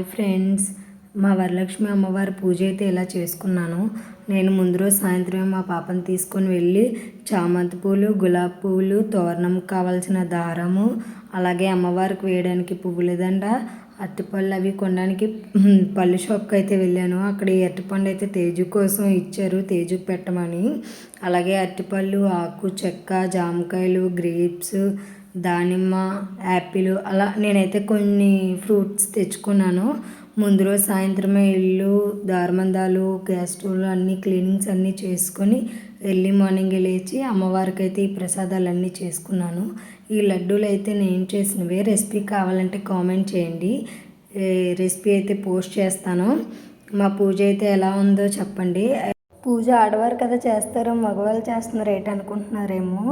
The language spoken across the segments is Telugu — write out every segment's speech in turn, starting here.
Hi friends. మా వరలక్ష్మి అమ్మవారి పూజ అయితే ఇలా చేసుకున్నాను. నేను ముందు రోజు సాయంత్రం మా పాపని తీసుకొని వెళ్ళి చామంతి పూలు గులాబీ పువ్వులు తోరణం కావాల్సిన దారము అలాగే అమ్మవారికి వేయడానికి పువ్వుల దండ అరటిపళ్ళు అవి కొనడానికి పళ్ళు షాప్కి అయితే వెళ్ళాను. అక్కడ ఈ అరటిపండు అయితే తేజు కోసం ఇచ్చారు తేజుకు పెట్టమని. అలాగే అరటిపళ్ళు ఆకు చెక్క జామకాయలు గ్రేప్స్ దానిమ్మ యాపిల్ అలా నేనైతే కొన్ని ఫ్రూట్స్ తెచ్చుకున్నాను. ముందు రోజు సాయంత్రమే ఇల్లు దారుమందాలు గ్యాస్ స్టవ్లు అన్నీ క్లీనింగ్స్ అన్నీ చేసుకొని ఎర్లీ మార్నింగ్ లేచి అమ్మవారికి అయితే ఈ ప్రసాదాలన్నీ చేసుకున్నాను. ఈ లడ్డూలు అయితే నేను చేసినవే. రెసిపీ కావాలంటే కామెంట్ చేయండి. రెసిపీ అయితే పోస్ట్ చేస్తాను మా పూజ అయితే ఎలా ఉందో చెప్పండి. పూజ ఆడవారు కదా చేస్తారు మగవాళ్ళు చేస్తున్నారు ఏంటనుకుంటున్నారేమో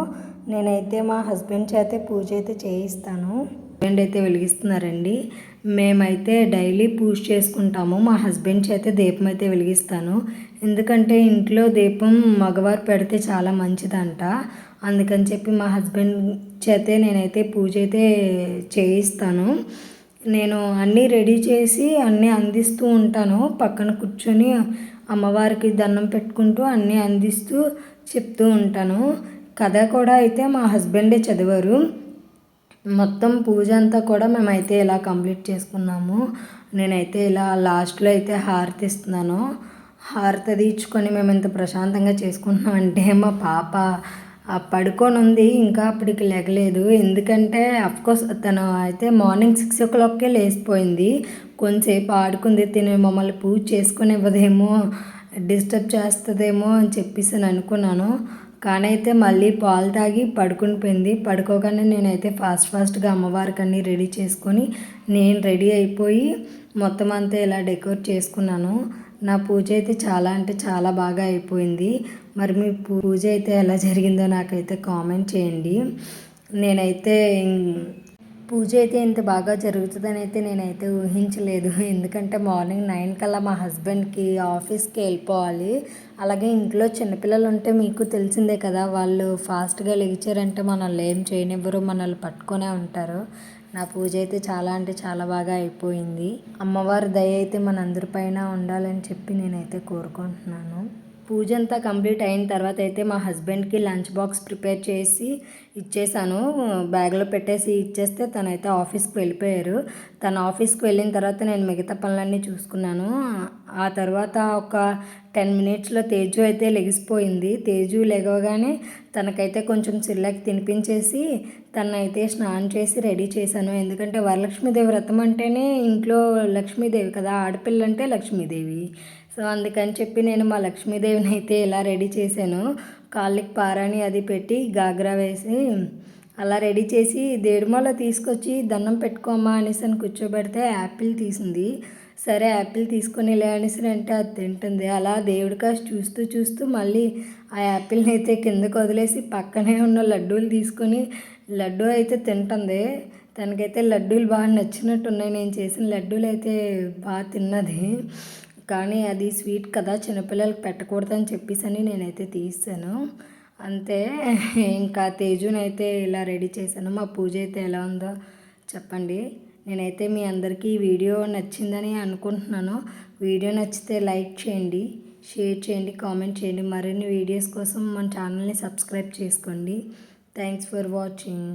నేనైతే మా హస్బెండ్ చేతే పూజ అయితే చేయిస్తాను. హస్బెండ్ అయితే వెలిగిస్తున్నారండి. మేమైతే డైలీ పూజ చేసుకుంటాము. మా హస్బెండ్ చేతే దీపం అయితే వెలిగిస్తాను. ఎందుకంటే ఇంట్లో దీపం మగవారు పెడితే చాలా మంచిదంట. అందుకని చెప్పి మా హస్బెండ్ చేతే నేనైతే పూజ అయితే చేయిస్తాను. నేను అన్నీ రెడీ చేసి అన్నీ అందిస్తూ ఉంటాను. పక్కన కూర్చొని అమ్మవారికి దండం పెట్టుకుంటూ అన్నీ అందిస్తూ చెప్తూ ఉంటాను. కథ కూడా అయితే మా హస్బెండే చదివారు. మొత్తం పూజ అంతా కూడా మేమైతే ఇలా కంప్లీట్ చేసుకున్నాము. నేనైతే ఇలా లాస్ట్లో అయితే హారతి ఇస్తున్నాను. హారతి తీర్చుకొని మేము ఇంత ప్రశాంతంగా చేసుకుంటున్నాం అంటే మా పాప పడుకొని ఉంది ఇంకా అప్పటికి లెగలేదు. ఎందుకంటే అఫ్కోర్స్ తను అయితే మార్నింగ్ సిక్స్ ఓ క్లాక్కే లేచిపోయింది. కొంచెంసేపు ఆడుకుంది తిని మమ్మల్ని పూజ చేసుకుని ఇవ్వదేమో డిస్టర్బ్ చేస్తుందేమో అని చెప్పేసి అని అనుకున్నాను. కానీ అయితే మళ్ళీ పాలు తాగి పడుకునిపోయింది పడుకోగానే నేనైతే ఫాస్ట్ ఫాస్ట్గా అమ్మవారికి అన్నీ రెడీ చేసుకొని నేను రెడీ అయిపోయి మొత్తం అంతా ఇలా డెకరేట్ చేసుకున్నాను. నా పూజ అయితే చాలా అంటే చాలా బాగా అయిపోయింది. మరి మీ పూజ అయితే ఎలా జరిగిందో నాకైతే కామెంట్ చేయండి. నేనైతే పూజ అయితే ఇంత బాగా జరుగుతుందని అయితే నేనైతే ఊహించలేదు. ఎందుకంటే మార్నింగ్ నైన్ కల్లా మా హస్బెండ్కి ఆఫీస్కి వెళ్ళిపోవాలి. అలాగే ఇంట్లో చిన్నపిల్లలు ఉంటే మీకు తెలిసిందే కదా వాళ్ళు ఫాస్ట్గా లెగిచారంటే మనల్ని ఏం చేయనివ్వరు మనల్ని పట్టుకునే ఉంటారు. నా పూజ అయితే చాలా అంటే చాలా బాగా అయిపోయింది. అమ్మవారి దయ అయితే మనందరిపైన ఉండాలని చెప్పి నేనైతే కోరుకుంటున్నాను. పూజ అంతా కంప్లీట్ అయిన తర్వాత అయితే మా హస్బెండ్కి లంచ్ బాక్స్ ప్రిపేర్ చేసి ఇచ్చేసాను. బ్యాగ్లో పెట్టేసి ఇచ్చేస్తే తనైతే ఆఫీస్కి వెళ్ళిపోయారు. తన ఆఫీస్కి వెళ్ళిన తర్వాత నేను మిగతా పనులన్నీ చూసుకున్నాను. ఆ తర్వాత ఒక టెన్ మినిట్స్లో తేజు అయితే లెగిసిపోయింది. తేజు లెగవగానే తనకైతే కొంచెం సిల్లకి తినిపించేసి తనైతే స్నానం చేసి రెడీ చేశాను. ఎందుకంటే వరలక్ష్మీదేవి వ్రతం అంటేనే ఇంట్లో లక్ష్మీదేవి కదా ఆడపిల్ల అంటే లక్ష్మీదేవి. సో అందుకని చెప్పి నేను మా లక్ష్మీదేవిని అయితే ఇలా రెడీ చేశాను. కాళ్ళకి పారాని అది పెట్టి గాగ్రా వేసి అలా రెడీ చేసి దేడుమల తీసుకొచ్చి దండం పెట్టుకోమా అనేసి అని కూర్చోబెడితే యాపిల్ తీసింది. సరే యాపిల్ తీసుకొని లే అనేసి అంటే అది తింటుంది. అలా దేవుడి కాసి చూస్తూ చూస్తూ మళ్ళీ ఆ యాపిల్ని అయితే కిందకు వదిలేసి పక్కనే ఉన్న లడ్డూలు తీసుకొని లడ్డు అయితే తింటుంది. తనకైతే లడ్డూలు బాగా నచ్చినట్టున్నాయి. నేను చేసిన లడ్డూలు అయితే బాగా తిన్నది. కానీ అది స్వీట్ కదా చిన్నపిల్లలకి పెట్టకూడదని చెప్పేసి అని నేనైతే తీసాను. అంతే ఇంకా తేజునైతే ఇలా రెడీ చేశాను. మా పూజ అయితే ఎలా ఉందో చెప్పండి. నేనైతే మీ అందరికీ ఈ వీడియో నచ్చిందని అనుకుంటున్నాను. వీడియో నచ్చితే లైక్ చేయండి షేర్ చేయండి కామెంట్ చేయండి. మరిన్ని వీడియోస్ కోసం మన ఛానల్ని సబ్స్క్రైబ్ చేసుకోండి. Thanks for watching.